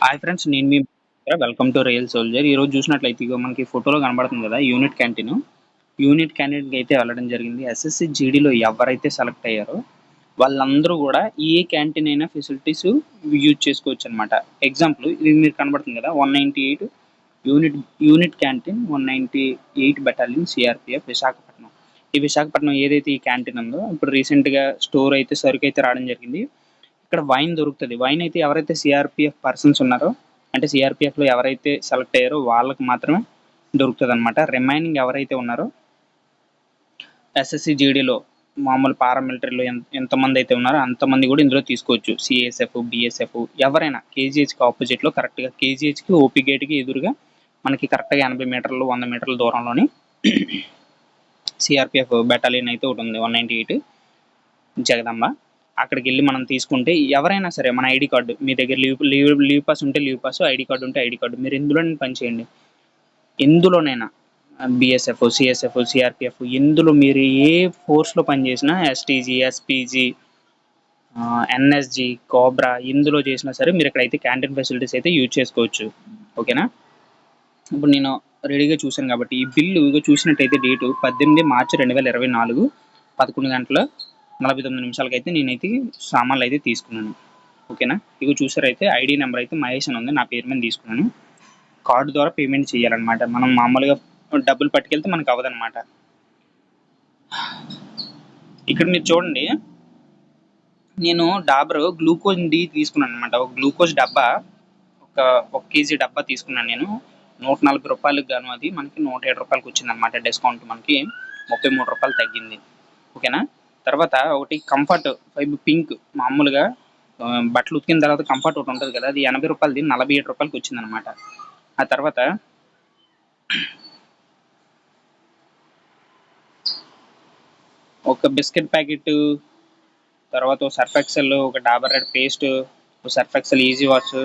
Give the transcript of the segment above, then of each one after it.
Hi friends నేను మీ welcome to real soldier ఈరోజు చూసినట్లయితే ఇక మనకి ఫోటోలో కనబడుతుంది కదా యూనిట్ క్యాంటీన్ యూనిట్ క్యాండిడేట్కి అయితే వెళ్ళడం జరిగింది. ఎస్ఎస్సి జీడీలో ఎవరైతే సెలెక్ట్ అయ్యారో వాళ్ళందరూ కూడా ఏ క్యాంటీన్ అయినా ఫెసిలిటీస్ యూజ్ చేసుకోవచ్చు అనమాట ఎగ్జాంపుల్ ఇది మీరు కనబడుతుంది కదా one ninety eight unit unit canteen one ninety eight battalion CRPF Visakhapatnam ఈ విశాఖపట్నం ఏదైతే ఈ క్యాంటీన్ ఉందో ఇప్పుడు రీసెంట్గా స్టోర్ అయితే సరుకు అయితే రావడం జరిగింది. ఇక్కడ వైన్ దొరుకుతుంది. వైన్ అయితే ఎవరైతే సిఆర్పిఎఫ్ పర్సన్స్ ఉన్నారో అంటే సిఆర్పిఎఫ్లో ఎవరైతే సెలెక్ట్ అయ్యారో వాళ్ళకి మాత్రమే దొరుకుతుంది అనమాట రిమైనింగ్ ఎవరైతే ఉన్నారో ఎస్ఎస్సి జీడీలో మామూలు పారామిలిటరీలో ఎంత ఎంతమంది అయితే ఉన్నారో అంతమంది కూడా ఇందులో తీసుకోవచ్చు. సిఎస్ఎఫ్ బిఎస్ఎఫ్ ఎవరైనా కేజీహెచ్కి ఆపోజిట్లో కరెక్ట్గా కేజీహెచ్కి ఓపీ గేట్కి ఎదురుగా మనకి కరెక్ట్గా ఎనభై మీటర్లు వంద మీటర్ల దూరంలోని సిఆర్పిఎఫ్ బెటాలియన్ అయితే ఒకటి ఉంది. One ninety eight Jagadamba. అక్కడికి వెళ్ళి మనం తీసుకుంటే ఎవరైనా సరే మన ఐడి కార్డు మీ దగ్గర లీవ్ లీవ్ లీవ్ పాస్ ఉంటే లీవ్ పాస్ ఐడి కార్డు ఉంటే ఐడి కార్డు మీరు ఎందులో పనిచేయండి ఎందులోనైనా బిఎస్ఎఫ్ సిఎస్ఎఫ్ సిఆర్పిఎఫ్ ఎందులో మీరు ఏ ఫోర్స్లో పనిచేసినా ఎస్టీజీ ఎస్పీజీ ఎన్ఎస్జి కోబ్రా ఎందులో చేసినా సరే మీరు ఇక్కడైతే క్యాంటీన్ ఫెసిలిటీస్ అయితే యూజ్ చేసుకోవచ్చు. ఓకేనా? ఇప్పుడు నేను రెడీగా చూశాను కాబట్టి ఈ బిల్లు ఇక చూసినట్టయితే డేటు పద్దెనిమిది మార్చి రెండు వేల ఇరవై నాలుగు పదకొండు గంటల నలభై తొమ్మిది నిమిషాలకైతే నేనైతే సామాన్లు అయితే తీసుకున్నాను. ఓకేనా? ఇక చూసారైతే ఐడి నెంబర్ అయితే మహేష్ అని ఉంది. నా పేరు మీద తీసుకున్నాను. కార్డు ద్వారా పేమెంట్ చేయాలన్నమాట. మనం మామూలుగా డబ్బులు పట్టుకెళ్తే మనకు అవ్వదన్నమాట. ఇక్కడ మీరు చూడండి. నేను డాబర్ గ్లూకోజ్ డి తీసుకున్నాను అనమాట ఒక గ్లూకోజ్ డబ్బా ఒక ఒక కేజీ డబ్బా తీసుకున్నాను నేను. నూట నలభై రూపాయలకు గాను అది మనకి నూట ఏడు రూపాయలకు వచ్చింది అనమాట డిస్కౌంట్ మనకి. ముప్పై మూడు రూపాయలు తగ్గింది. ఓకేనా? తర్వాత ఒకటి కంఫర్ట్ ఫైవ్ పింక్ మామూలుగా బట్టలు ఉతికిన తర్వాత కంఫర్ట్ ఒకటి ఉంటుంది కదా అది ఎనభై రూపాయలది నలభై ఏడు రూపాయలకి వచ్చింది అనమాట ఆ తర్వాత ఒక బిస్కెట్ ప్యాకెట్ తర్వాత ఒక సర్ఫ్ ఎక్సెల్ ఒక డాబర్ రెడ్ పేస్ట్ ఒక సర్ఫ్ ఎక్సెల్ ఈజీ వాష్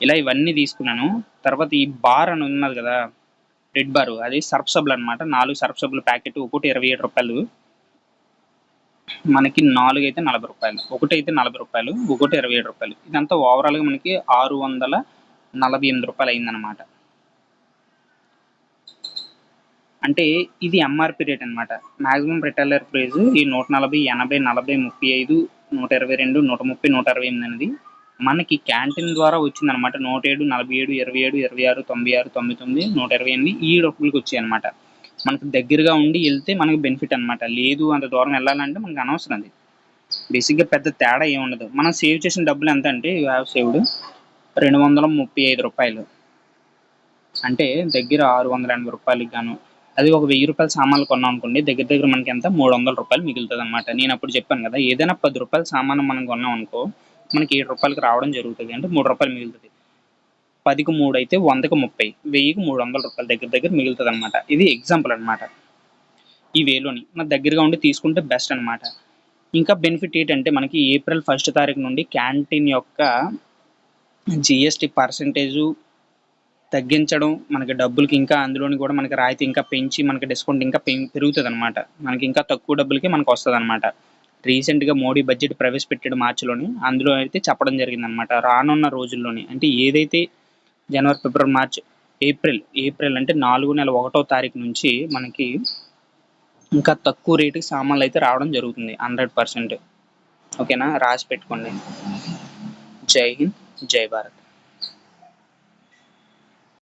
ఇలా ఇవన్నీ తీసుకున్నాను. తర్వాత ఈ బార్ అని ఉన్నది కదా రెడ్ బార్ అది సర్ఫ్ సబ్బులు అనమాట నాలుగు సర్ఫ్ సబ్బులు ప్యాకెట్ ఒకటి ఇరవై ఏడు రూపాయలు. మనకి నాలుగు అయితే నలభై రూపాయలు ఒకటి అయితే నలభై రూపాయలు ఒకటి ఇరవై ఏడు రూపాయలు. ఇదంతా ఓవరాల్గా మనకి ఆరు వందల నలభై ఎనిమిది రూపాయలు అయిందనమాట అంటే ఇది ఎంఆర్పి రేట్ అనమాట మాక్సిమం రిటైలర్ ప్రైస్ ఈ నూట నలభై ఎనభై నలభై ముప్పై ఐదు నూట ఇరవై రెండు నూట ముప్పై నూట అరవై ఎనిమిది అనేది మనకి క్యాంటీన్ ద్వారా వచ్చిందనమాట నూట ఏడు నలభై ఏడు ఇరవై ఏడు ఇరవై ఆరు తొంభై ఆరు తొంభై తొమ్మిది నూట ఇరవై ఎనిమిది ఈ డబ్బులకు వచ్చాయి అనమాట మనకు దగ్గరగా ఉండి వెళ్తే మనకి బెనిఫిట్ అనమాట లేదు అంత దూరం వెళ్ళాలంటే మనకు అనవసరం అది. బేసిక్గా పెద్ద తేడా ఏమి ఉండదు. మనం సేవ్ చేసిన డబ్బులు ఎంత అంటే యూ హ్యావ్ సేవ్డ్ రెండు వందల ముప్పై ఐదు రూపాయలు. అంటే దగ్గర ఆరు వందల ఎనభై రూపాయలకి గాను అది ఒక వెయ్యి రూపాయల సామాన్లు కొన్నాం అనుకోండి దగ్గర దగ్గర మనకి ఎంత? మూడు వందల రూపాయలు మిగులుతుంది అనమాట నేను అప్పుడు చెప్పాను కదా ఏదైనా పది రూపాయల సామాను మనం కొన్నాం అనుకో మనకి ఏడు రూపాయలకి రావడం జరుగుతుంది అంటే మూడు రూపాయలు మిగులుతుంది. పదికి మూడు అయితే వందకి ముప్పై వెయ్యికి మూడు వందల రూపాయల దగ్గర దగ్గర మిగులుతుంది అనమాట ఇది ఎగ్జాంపుల్ అనమాట ఈ వేలోని మన దగ్గరగా ఉండి తీసుకుంటే బెస్ట్ అనమాట ఇంకా బెనిఫిట్ ఏంటంటే మనకి ఏప్రిల్ ఫస్ట్ తారీఖు నుండి క్యాంటీన్ యొక్క జిఎస్టి పర్సంటేజు తగ్గించడం మనకి డబ్బులకి ఇంకా అందులోని కూడా మనకి రాయితీ ఇంకా పెంచి మనకి డిస్కౌంట్ ఇంకా పెరుగుతుంది అనమాట మనకి ఇంకా తక్కువ డబ్బులకి మనకు వస్తుంది అనమాట రీసెంట్గా మోడీ బడ్జెట్ ప్రవేశపెట్టాడు మార్చిలోని అందులో అయితే చెప్పడం జరిగింది అనమాట రానున్న రోజుల్లోని అంటే ఏదైతే జనవరి ఫిబ్రవరి మార్చ్ ఏప్రిల్. ఏప్రిల్ అంటే నాలుగు నెల ఒకటో తారీఖు నుంచి మనకి ఇంకా తక్కువ రేటుకి సామాన్లు అయితే రావడం జరుగుతుంది హండ్రెడ్ పర్సెంట్. ఓకేనా? రాసి పెట్టుకోండి. జై హింద్ జై భారత్.